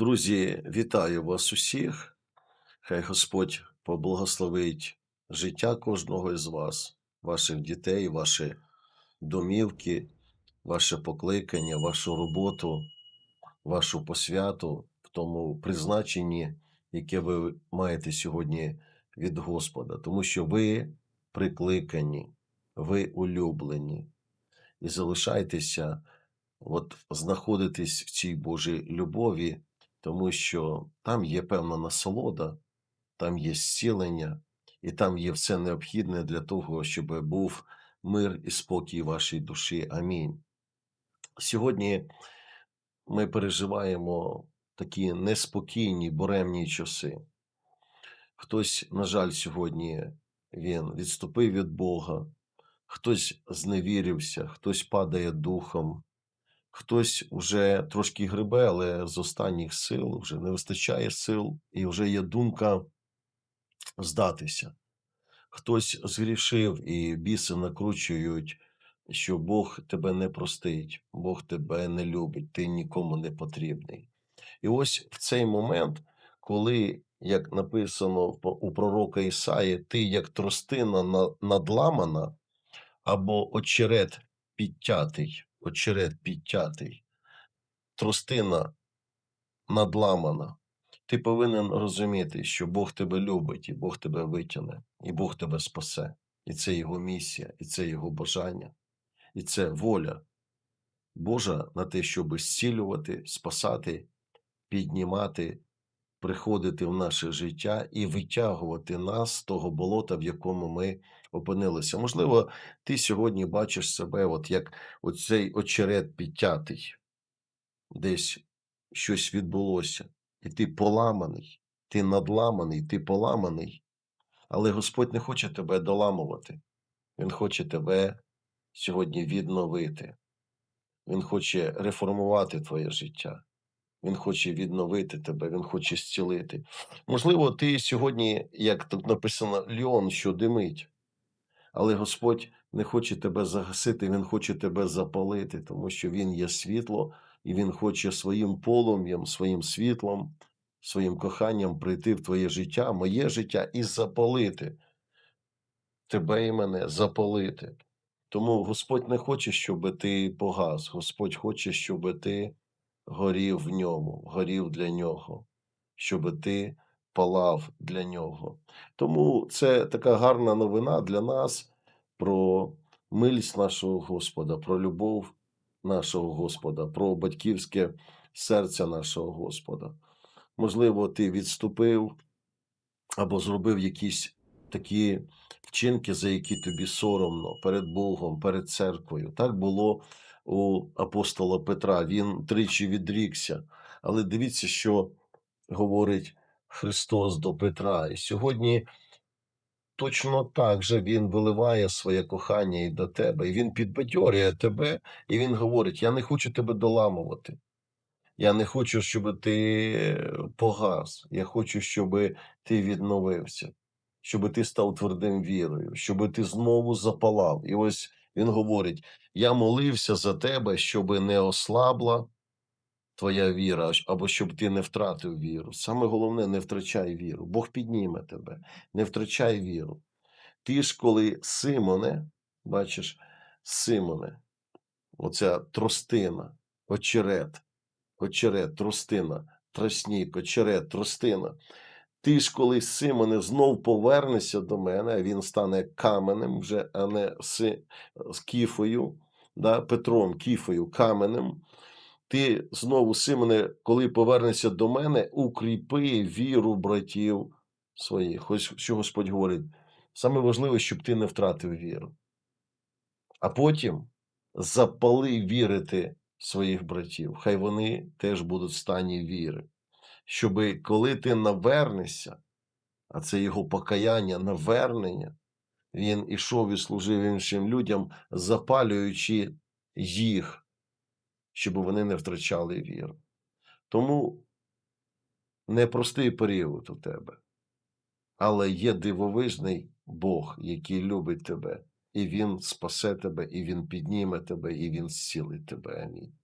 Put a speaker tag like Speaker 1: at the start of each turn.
Speaker 1: Друзі, вітаю вас усіх. Хай Господь поблагословить життя кожного із вас, ваших дітей, ваші домівки, ваше покликання, вашу роботу, вашу посвяту в тому призначенні, яке ви маєте сьогодні від Господа, тому що ви прикликані, ви улюблені і залишайтеся, от знаходитись в цій Божій любові, тому що там є певна насолода, там є зцілення, і там є все необхідне для того, щоб був мир і спокій вашій душі. Амінь. Сьогодні ми переживаємо такі неспокійні, буремні часи. Хтось, на жаль, сьогодні він відступив від Бога, хтось зневірився, хтось падає духом, хтось уже трошки грибе, але з останніх сил вже не вистачає сил, і вже є думка здатися. Хтось згрішив, і біси накручують, що Бог тебе не простить, Бог тебе не любить, ти нікому не потрібний. І ось в цей момент, коли, як написано у пророка Ісаї, ти як тростина надламана, або очерет підтятий, очерет підтятий, тростина надламана, ти повинен розуміти, що Бог тебе любить, і Бог тебе витягне, і Бог тебе спасе. І це його місія, і це його бажання, і це воля Божа на те, щоб зцілювати, спасати, піднімати, приходити в наше життя і витягувати нас з того болота, в якому ми опинилися. Можливо, ти сьогодні бачиш себе, от як оцей очерет підтятий, десь щось відбулося, і ти поламаний, ти надламаний, ти поламаний, але Господь не хоче тебе доламувати. Він хоче тебе сьогодні відновити. Він хоче реформувати твоє життя. Він хоче відновити тебе, він хоче зцілити. Можливо, ти сьогодні, як тут написано, льон, що димить, але Господь не хоче тебе загасити, Він хоче тебе запалити, тому що Він є світло, і Він хоче своїм полум'ям, своїм світлом, своїм коханням прийти в твоє життя, моє життя і запалити тебе і мене, запалити. Тому Господь не хоче, щоб ти погас. Господь хоче, щоб ти горів в ньому, горів для нього, щоб ти палав для нього. Тому це така гарна новина для нас про милість нашого Господа, про любов нашого Господа, про батьківське серце нашого Господа. Можливо, ти відступив або зробив якісь такі вчинки, за які тобі соромно перед Богом, перед церквою. Так було у апостола Петра. Він тричі відрікся. Але дивіться, що говорить Христос до Петра. І сьогодні точно так же Він виливає своє кохання і до тебе, і Він підбадьорює тебе, і Він говорить: Я не хочу тебе доламувати. Я не хочу, щоб ти погас. Я хочу, щоб ти відновився, щоб ти став твердим вірою, щоб ти знову запалав. І ось він говорить: я молився за тебе, щоб не ослабла твоя віра, або щоб ти не втратив віру. Саме головне, не втрачай віру. Бог підніме тебе, не втрачай віру. Ти ж, коли Симоне, бачиш, Симоне, оця тростина, очерет очерет, тростина, тростник, очерет, тростина. Ти ж коли Симоне знов повернешся до мене, а він стане каменем вже, а не з, з кіфою, да, Петром, кіфою, каменем. Ти знову, Симоне, коли повернешся до мене, укріпи віру братів своїх. Ось що Господь говорить. Саме важливе, щоб ти не втратив віру. А потім запали вірити своїх братів. Хай вони теж будуть в стані віри. Щоби коли ти навернешся, а це його покаяння, навернення, він ішов і служив іншим людям, запалюючи їх, щоб вони не втрачали віру. Тому непростий період у тебе, але є дивовижний Бог, який любить тебе, і Він спасе тебе, і Він підніме тебе, і Він зцілить тебе. Амінь.